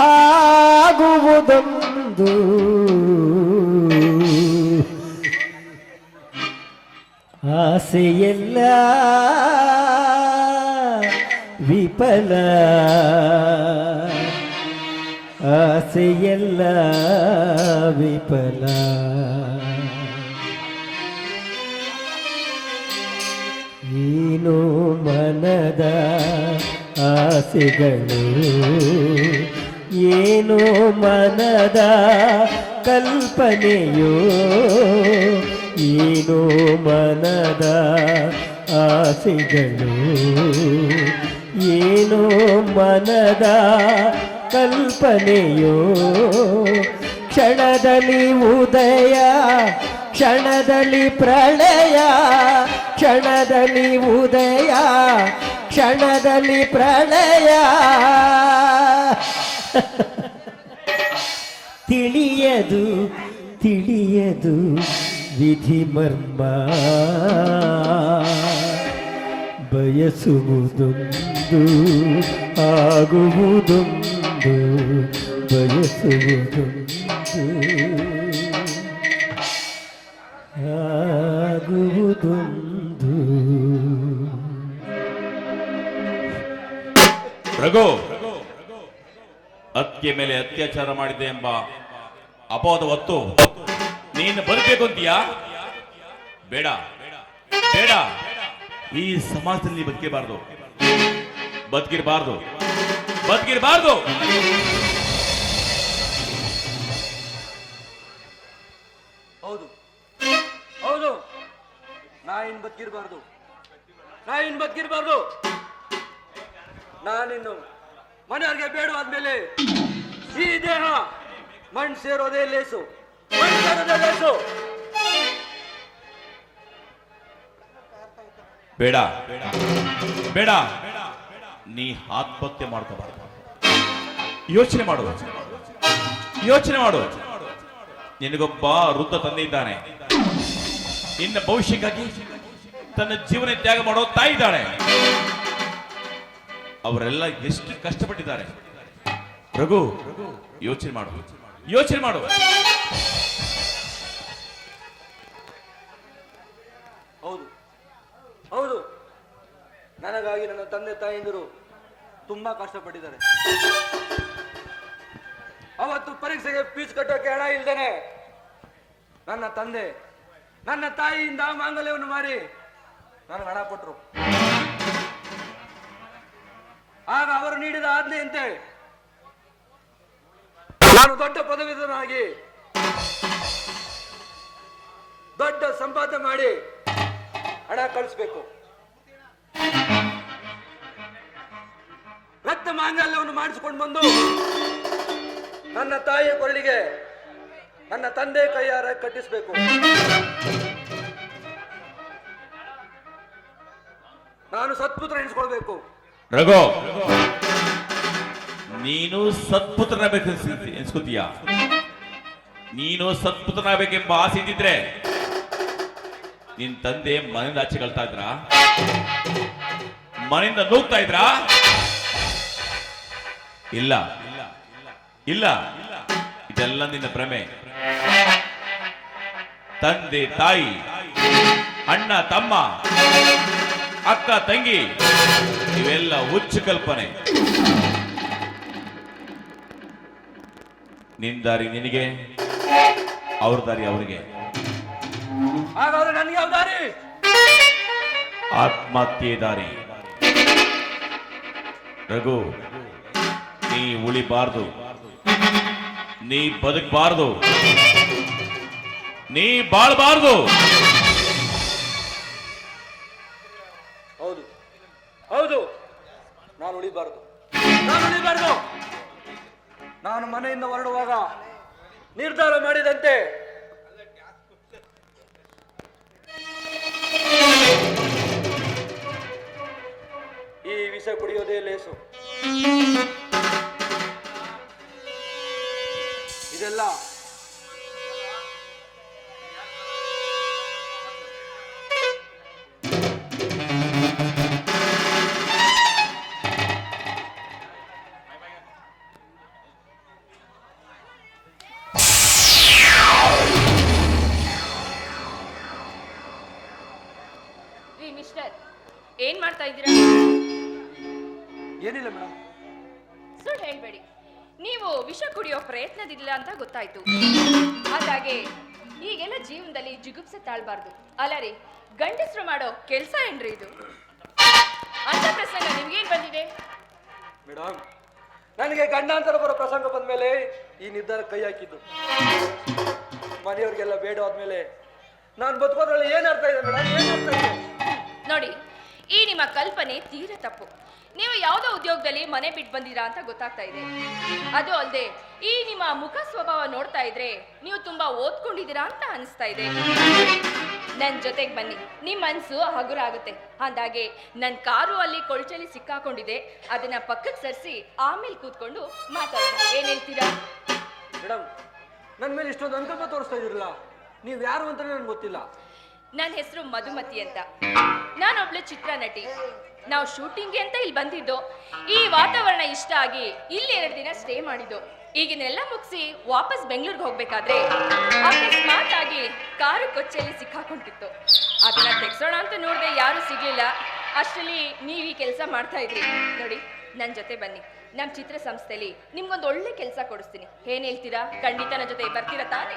ಆಗುವುದೊಂದು ಆಸೆಯೆಲ್ಲ ವಿಫಲ. ಆಸೆಯೆಲ್ಲ ವಿಫಲ. ನೀನು ಮನದ ಆಸೆಗಳು ಏನು ಮನದ ಕಲ್ಪನೆಯೋ? ಏನು ಮನದ ಆಸೆಗಳು? ಏನು ಮನದ ಕಲ್ಪನೆಯೋ? ಕ್ಷಣದಲ್ಲಿ ಉದಯ, ಕ್ಷಣದಲ್ಲಿ ಪ್ರಳಯ, ಕ್ಷಣದಲ್ಲಿ ಉದಯ, ಕ್ಷಣದಲ್ಲಿ ಪ್ರಳಯ. ತಿಳಿಯದು ತಿಳಿಯದು ವಿಧಿ ಮರ್ಮ. ಬಯಸುವುದೊಂದು ಆಗುವುದೊಂದು ಬಯಸುವುದೊಂದು. ಆಗುವುದೊಂದು. ರಘು! ಅತ್ತಿಗೆ ಮೇಲೆ ಅತ್ಯಾಚಾರ ಮಾಡಿದೆ ಎಂಬ ಅಪವಾದ ಹೊತ್ತು ನೀನು ಬದುಕಬೇಕು ಅಂತೀಯಾ? ಬೇಡ. ಬೇಡ. ಈ ಸಮಾಜದಲ್ಲಿ ಬದುಕಿರಬಾರ್ದು ಬದುಕಿರಬಾರ್ದು. ಬದುಕಿರಬಾರ್ದು. ಹೌದು. ಹೌದು. ನಾಯಿನ್ ನಾ ಇನ್ ಬದುಕಿರ್ಬಾರ್ದು. ನಾನಿನ್ನು ಮನೆಯವ್ರಿಗೆ ಬೇಡವಾದ್ಮೇಲೆ ಈ ದೇಹ ಮಣ್ಣು ಸೇರೋದೇ ಲೇಸು. ಲೇಸು. ಬೇಡ ಬೇಡ. ನೀ ಆತ್ಮಹತ್ಯೆ ಮಾಡ್ಕೋಬಾರ್ದು. ಯೋಚನೆ ಮಾಡುವ ಯೋಚನೆ ಮಾಡುವ ನಿನಗೊಬ್ಬ ವೃದ್ಧ ತಂದೆ ಇದ್ದಾನೆ. ನಿನ್ನ ಭವಿಷ್ಯಕ್ಕಾಗಿ ತನ್ನ ಜೀವನ ತ್ಯಾಗ ಮಾಡೋ ತಾಯಿ ಅವರೆಲ್ಲ ಎಷ್ಟು ಕಷ್ಟಪಟ್ಟಿದ್ದಾರೆ. ರಘು, ಯೋಚನೆ ಮಾಡು. ಯೋಚನೆ ಮಾಡು. ಹೌದು. ಹೌದು. ನನಗಾಗಿ ನನ್ನ ತಂದೆ ತಾಯಿಂದರು ತುಂಬಾ ಕಷ್ಟಪಟ್ಟಿದ್ದಾರೆ. ಅವತ್ತು ಪರೀಕ್ಷೆಗೆ ಫೀಸ್ ಕಟ್ಟೋಕೆ ಹಣ ಇಲ್ದೇನೆ ನನ್ನ ತಂದೆ ನನ್ನ ತಾಯಿಯಿಂದ ಮಾಂಗಲ್ಯವನ್ನು ಮಾರಿ ನನಗೆ ಹಣ ಕೊಟ್ಟರು ನೀಡಿದ ಆಜ್ಞೆಯಂತೆ ನಾನು ದೊಡ್ಡ ಪದವೀಧರನಾಗಿ ದೊಡ್ಡ ಸಂಪಾದನೆ ಮಾಡಿ ಹಣ ಕಳಿಸ್ಬೇಕು. ರಕ್ತ ಮಾಂಗಲ್ಯವನ್ನು ಮಾಡಿಸಿಕೊಂಡು ಬಂದು ನನ್ನ ತಾಯಿಯ ಕೊರಳಿಗೆ ನನ್ನ ತಂದೆ ಕೈಯಾರ ಕಟ್ಟಿಸ್ಬೇಕು. ನಾನು ಸತ್ಪುತ್ರ ಎಣಿಸ್ಕೊಳ್ಬೇಕು. ರಘು. ನೀನು ಸತ್ಪುತ್ರನಾಗಬೇಕು ಎನ್ಸ್ಕೋತೀಯ ನೀನು ಸತ್ಪುತ್ರನಾಗಬೇಕೆಂಬ ಆಸೆ ಇದ್ದಿದ್ರೆ ನಿನ್ ತಂದೆ ಮನೆಯಿಂದ ಆಚೆ ಕಳ್ತಾ ಇದ್ರ? ಮನೆಯಿಂದ ನೂಗ್ತಾ ಇದ್ರ? ಇಲ್ಲ. ಇಲ್ಲ. ಇದೆಲ್ಲ ನಿನ್ನ ಭ್ರಮೆ. ತಂದೆ, ತಾಯಿ, ಅಣ್ಣ, ತಮ್ಮ, ಅಕ್ಕ, ತಂಗಿ, ಇವೆಲ್ಲ ಹುಚ್ಚು ಕಲ್ಪನೆ. ನಿನ್ ದಾರಿ ನಿನಗೆ ಅವ್ರ ದಾರಿ ಅವರಿಗೆ. ಹಾಗಾದ್ರೆ ನನಗೆ ಯಾವ ದಾರಿ? ಆತ್ಮಹತ್ಯೆ ದಾರಿ. ರಘು ನೀ ಉಳಿಬಾರ್ದು. ನೀ ಬದುಕಬಾರ್ದು. ನೀ ಬಾಳ್ಬಾರ್ದು. ನಿರ್ಧಾರ ಮಾಡಿದಂತೆ. ಈ ವಿಷ ಕುಡಿಯೋದೇ ಲೇಸು. ಇದೆಲ್ಲ ಏನಿಲ್ಲ ಮೇಡಮ್. ಸುಳ್ಳು ಹೇಳ್ಬೇಡಿ. ನೀವು ವಿಷ ಕುಡಿಯೋ ಪ್ರಯತ್ನದಿಲ್ಲ ಅಂತ ಗೊತ್ತಾಯ್ತು. ಹಾಗಾಗಿ ಈಗೆಲ್ಲ ಜೀವನದಲ್ಲಿ ಜಿಗುಪ್ಸೆ ತಾಳ್ಬಾರ್ದು. ಅಲ್ಲ ರೀ ಗಂಡಸರು ಮಾಡೋ ಕೆಲಸ ಏನ್ರಿ ಇದು? ಅಂತ ಪ್ರಸಂಗ ನಿಮ್ಗೇನ್ ಬಂದಿದೆ? ಮೇಡಮ್ ನನಗೆ ಗಂಡಾಂತರ ಬರೋ ಪ್ರಸಂಗ ಬಂದ್ಮೇಲೆ ಈ ನಿರ್ಧಾರ ಕೈ ಹಾಕಿದ್ದು. ಮನೆಯವ್ರಿಗೆಲ್ಲ ಬೇಡ ಆದ್ಮೇಲೆ ನಾನು ಬದುಕೋದ್ರಲ್ಲಿ ಏನು ಅರ್ಥ ಇದೆ ಮೇಡಮ್? ಕಲ್ಪನೆ ತೀರ ತಪ್ಪು. ನೀವು ಯಾವುದೋ ಉದ್ಯೋಗದಲ್ಲಿ ಮನೆ ಬಿಟ್ಟು ಬಂದಿರಾ ಅಂತ ಗೊತ್ತಾಗ್ತಾ ಇದೆ. ಅದು ಅಲ್ಲದೆ ಈ ನಿಮ್ಮ ಮುಖ ಸ್ವಭಾವ ನೋಡ್ತಾ ಇದ್ರೆ ನೀವು ತುಂಬಾ ಓದ್ಕೊಂಡಿದ್ದೀರಾ ಅಂತ ಅನಿಸ್ತಾ ಇದೆ. ನನ್ನ ಜೊತೆಗೆ ಬನ್ನಿ. ನಿಮ್ಮ ಮನಸ್ಸು ಹಗುರ ಆಗುತ್ತೆ ಅಂದಾಗೆ ನನ್ನ ಕಾರು ಅಲ್ಲಿ ಕೊಳ್ಚಲಿ ಸಿಕ್ಕಾಕೊಂಡಿದೆ. ಅದನ್ನ ಪಕ್ಕಕ್ಕೆ ಸರಿಸಿ ಆಮೇಲೆ ಕೂತ್ಕೊಂಡು ಮಾತಾಡೋಣ. ಏನ್ ಹೇಳ್ತೀರಾ? ಮೇಡಮ್ ನನ್ನ ಮೇಲೆ ಇಷ್ಟೊಂದು ಅನುಕಂಪ ತೋರಿಸ್ತಾ ಇದ್ರಲ್ಲ ನೀವು ಯಾರು ಅಂತ ನನಗೆ ಗೊತ್ತಿಲ್ಲ. ನನ್ನ ಹೆಸರು ಮಧುಮತಿ ಅಂತ. ನಾನೊಬ್ಳು ಚಿತ್ರ ನಟಿ. ನಾವು ಶೂಟಿಂಗ್ಗೆ ಅಂತ ಇಲ್ಲಿ ಬಂದಿದ್ದು. ಈ ವಾತಾವರಣ ಇಷ್ಟ ಆಗಿ ಇಲ್ಲಿ ಎರಡು ದಿನ ಸ್ಟೇ ಮಾಡಿದ್ದು. ಈಗಿನೆಲ್ಲ ಮುಗಿಸಿ ವಾಪಸ್ ಬೆಂಗಳೂರಿಗೆ ಹೋಗ್ಬೇಕಾದ್ರೆ ಅಕಸ್ಮಾತ್ ಆಗಿ ಕಾರು ಕೊಚ್ಚೆಯಲ್ಲಿ ಸಿಕ್ಕಾಕೊಂಡಿತ್ತು. ಅದನ್ನ ತೆಗ್ಸೋಣ ಅಂತ ನೋಡಿದೆ ಯಾರು ಸಿಗ್ಲಿಲ್ಲ. ಅಷ್ಟರಲ್ಲಿ ನೀವು ಈ ಕೆಲಸ ಮಾಡ್ತಾ ಇದ್ರಿ. ನೋಡಿ ನನ್ನ ಜೊತೆ ಬನ್ನಿ. ನಮ್ಮ ಚಿತ್ರ ಸಂಸ್ಥೆಯಲ್ಲಿ ನಿಮ್ಗೊಂದು ಒಳ್ಳೆ ಕೆಲಸ ಕೊಡಿಸ್ತೀನಿ. ಏನ್ ಹೇಳ್ತೀರಾ? ಖಂಡಿತ ನನ್ನ ಜೊತೆ ಬರ್ತೀರಾ ತಾನೇ?